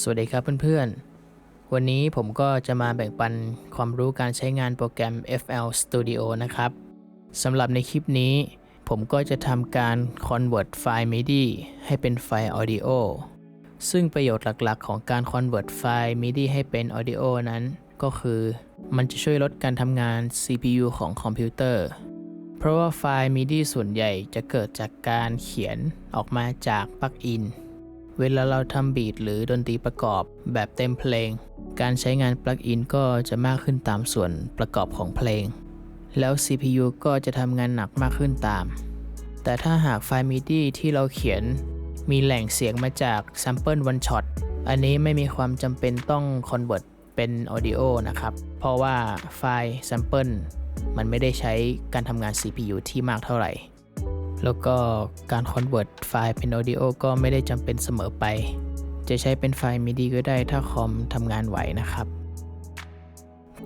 สวัสดีครับเพื่อนๆ วันนี้ผมก็จะมาแบ่งปันความรู้การใช้งานโปรแกรม FL Studio นะครับ สำหรับในคลิปนี้ ผมก็จะทำการ convert ไฟล์ MIDI ให้เป็นไฟล์ Audio ซึ่งประโยชน์หลักๆ ของการ convert ไฟล์ MIDI ให้เป็น Audio นั้นก็คือ มันจะช่วยลดการทำงาน CPU ของคอมพิวเตอร์ เพราะว่าไฟล์ MIDI ส่วนใหญ่จะเกิดจากการเขียนออกมาจากปลั๊กอิน เวลาเราทำบีทหรือดนตรีประกอบแบบเต็มเพลง การใช้งานปลั๊กอินก็จะมากขึ้นตามส่วนประกอบของเพลง แล้ว CPU ก็จะทำงานหนักมากขึ้นตาม แต่ถ้าหากไฟล์ MIDI ที่เราเขียน มีแหล่งเสียงมาจาก Sample One Shot อันนี้ไม่มีความจำเป็นต้อง Convert เป็น Audio นะครับ เพราะว่าไฟล์ Sample มันไม่ได้ใช้การทำงาน CPU ที่มากเท่าไหร่ แล้วก็การ convert ไฟล์เป็น audio ก็ไม่ได้จำเป็นเสมอไป จะใช้เป็นไฟล์ MIDI ก็ได้ถ้าคอมทำงานไหวนะครับ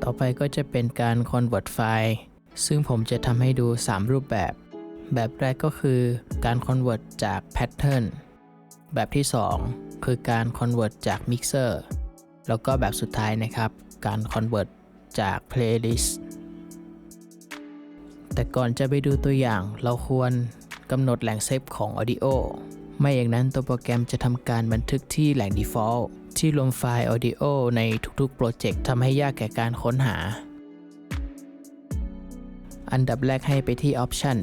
ต่อไปก็จะเป็นการ convert ไฟล์ ซึ่งผมจะทำให้ดู 3 รูปแบบ แบบแรกก็คือการ convert จาก pattern แบบที่ 2 คือการ convert จาก mixer แล้วก็แบบสุดท้ายนะครับ การ convert จาก playlist แต่ก่อนจะไปดูตัวอย่างเราควร กำหนดแหล่งเซฟของ Audio ไม่อย่างนั้นตัวโปรแกรมจะทำการบันทึกที่แหล่ง Default ที่รวมไฟล์ Audio ในทุกๆ โปรเจกต์ทำให้ยากแก่การค้นหา อันดับแรกให้ไปที่ Option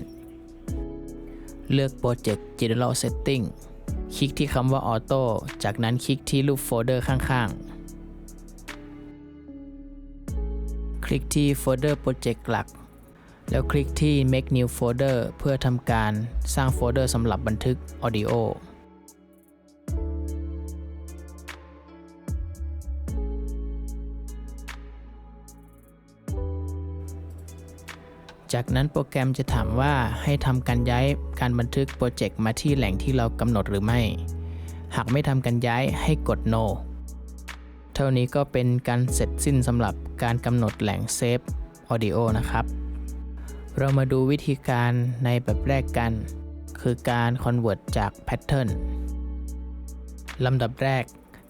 เลือก Project General Setting คลิกที่คำว่า Auto จากนั้นคลิกที่รูปโฟลเดอร์ข้างๆ คลิกที่โฟลเดอร์โปรเจกต์หลัก แล้วคลิกที่ Make New Folder เพื่อทำการสร้างโฟลเดอร์สำหรับบันทึก Audio จากนั้นโปรแกรมจะถามว่าให้ทำการย้ายการบันทึกโปรเจกต์มาที่แหล่งที่เรากำหนดหรือไม่ หากไม่ทำการย้ายให้กด No เท่านี้ก็เป็นการเสร็จสิ้นสำหรับการกำหนดแหล่งเซฟ Audio นะครับ เรามาดูวิธีการในแบบแรกกัน คือการ convert จาก pattern ลำดับแรก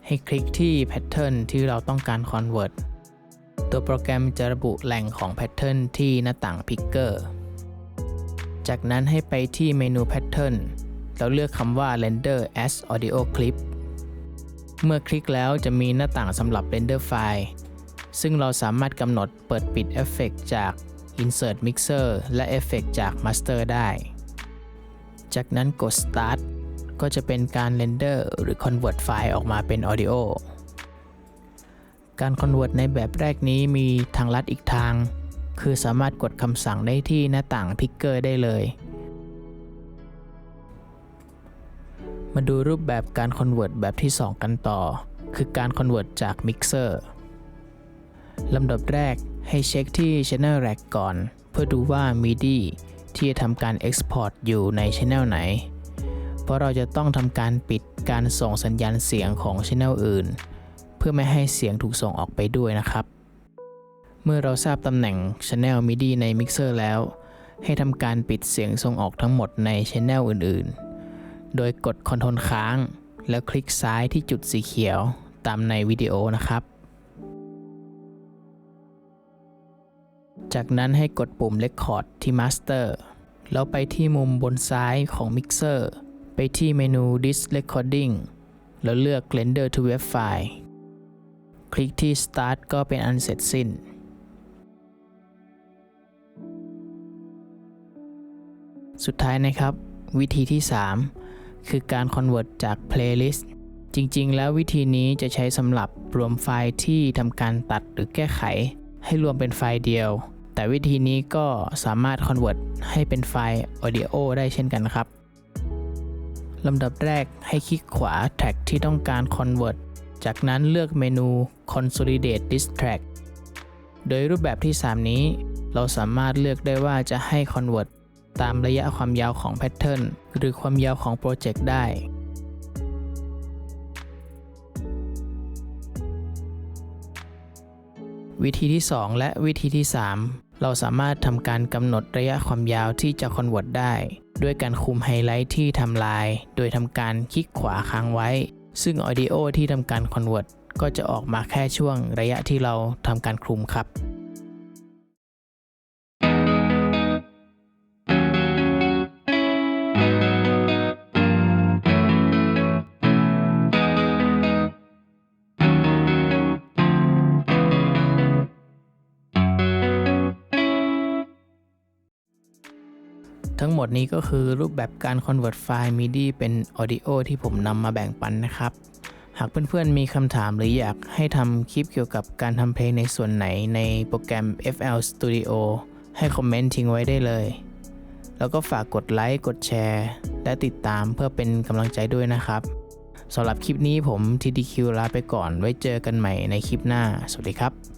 ให้คลิกที่ pattern ที่เราต้องการ convert ตัวโปรแกรมจะระบุแหล่งของ pattern ที่หน้าต่าง picker จากนั้นให้ไปที่เมนู pattern แล้วเลือกคำว่า render as audio clip เมื่อคลิกแล้วจะมีหน้าต่างสำหรับ render file ซึ่งเราสามารถกำหนดเปิดปิดเอฟเฟกจาก Insert Mixer และเอฟเฟกจาก Master ได้ จากนั้นกด Start ก็จะเป็นการ Render หรือ Convert ไฟล์ออกมาเป็น Audio การ Convert ในแบบแรกนี้มีทางลัดอีกทาง คือสามารถกดคำสั่งได้ที่หน้าต่าง Picker ได้เลย มาดูรูปแบบการ Convert แบบที่ 2 กันต่อ คือการ Convert จาก Mixer ลำดับแรก ให้เช็คที่ Channel Rack ก่อน เพื่อดูว่า MIDI ที่จะทำการ Export อยู่ใน Channel ไหน เพราะเราจะต้องทำการปิดการส่งสัญญาณเสียงของ Channel อื่น เพื่อไม่ให้เสียงถูกส่งออกไปด้วยนะครับ เมื่อเราทราบตำแหน่ง Channel MIDI ใน Mixer แล้ว ให้ทำการปิดเสียงส่งออกทั้งหมดใน Channel อื่น ๆ โดยกด Ctrl ค้าง แล้วคลิกซ้ายที่จุดสีเขียวตามในวิดีโอนะครับ จากนั้นให้กดปุ่ม Record ที่ Master แล้วไปที่มุมบนซ้ายของ Mixer ไปที่เมนู This Recording แล้วเลือก Render to Web File คลิกที่ Start ก็เป็นอันเสร็จสิ้น สุดท้ายนะครับ วิธีที่ 3 คือการ Convert จาก Playlist จริงๆ แล้ววิธีนี้จะใช้สำหรับรวมไฟล์ที่ทำการตัดหรือแก้ไข ให้รวมเป็นไฟล์เดียว แต่วิธีนี้ก็สามารถ convert ให้เป็นไฟล์ audio ได้เช่นกันครับลำดับแรกให้คลิกขวาแท็กที่ต้องการ convert จากนั้นเลือกเมนู consolidate this track โดยรูปแบบที่ 3 นี้ เราสามารถเลือกได้ว่าจะให้ convert ตามระยะความยาวของ pattern หรือความยาวของโปรเจกต์ได้ วิธีที่ 2 และวิธีที่ 3 เราสามารถทำการกำหนดระยะความยาวที่จะคอนเวิร์ตได้ ด้วยการคุมไฮไลท์ที่ทำลาย โดยทำการคลิกขวาค้างไว้ ซึ่งออดิโอที่ทำการคอนเวิร์ตก็จะออกมาแค่ช่วงระยะที่เราทำการคลุมครับ ทั้งหมดนี้ก็คือรูปแบบการ convert ไฟล์ MIDI เป็น Audio ที่ผมนำมาแบ่งปันนะครับ หากเพื่อนๆมีคำถามหรืออยากให้ทำคลิปเกี่ยวกับการทำเพลงในส่วนไหนในโปรแกรม FL Studio ให้คอมเมนต์ทิ้งไว้ได้เลย แล้วก็ฝากกดไลค์ กดแชร์ และติดตามเพื่อเป็นกำลังใจด้วยนะครับสำหรับคลิปนี้ผม TDQ ลาไปก่อน ไว้เจอกันใหม่ในคลิปหน้า สวัสดีครับ